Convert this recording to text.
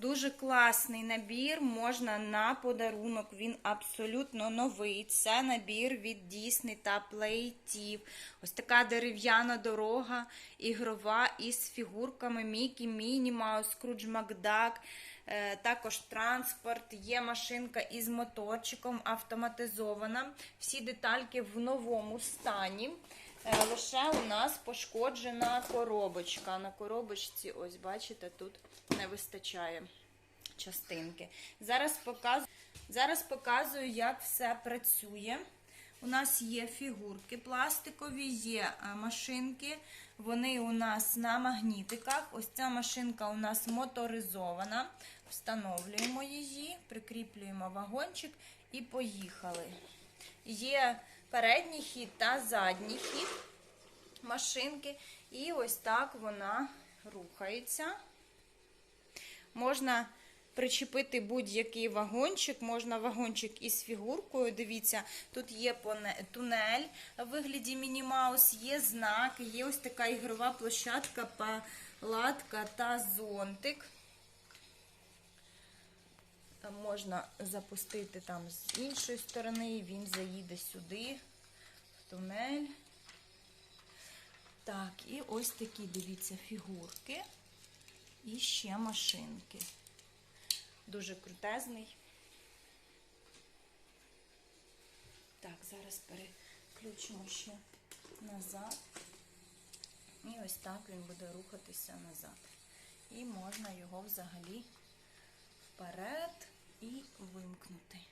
Дуже класний набір, можна на подарунок. Він абсолютно новий. Це набір від Disney та Playtів. Ось така дерев'яна дорога, ігрова із фігурками Мікі, Міні Маус, Скрудж Макдак. Е, Також транспорт, є машинка із моторчиком, автоматизована. Всі детальки в новому стані. Е, Лише у нас пошкоджена коробочка. На коробочці, ось бачите, тут не вистачає частинки. Зараз показую, зараз показую, як все працює. У нас є фігурки пластикові, є е, машинки. Вони у нас на магнітиках. Ось ця машинка у нас моторизована. Встановлюємо її, прикріплюємо вагончик і поїхали. Є передній хід та задній хід машинки. І ось так вона рухається. Можна причепити будь-який вагончик, можна вагончик із фігуркою. Дивіться, тут є тунель в вигляді міні-маус, є знак, є ось така ігрова площадка, палатка та зонтик. Там можна запустити там з іншої сторони, він заїде сюди, в тунель. Так, і ось такі, дивіться, фігурки. І ще машинки. Дуже крутезний. Так, зараз переключимо ще назад. І ось так він буде рухатися назад. І можна його взагалі вперед і вимкнути.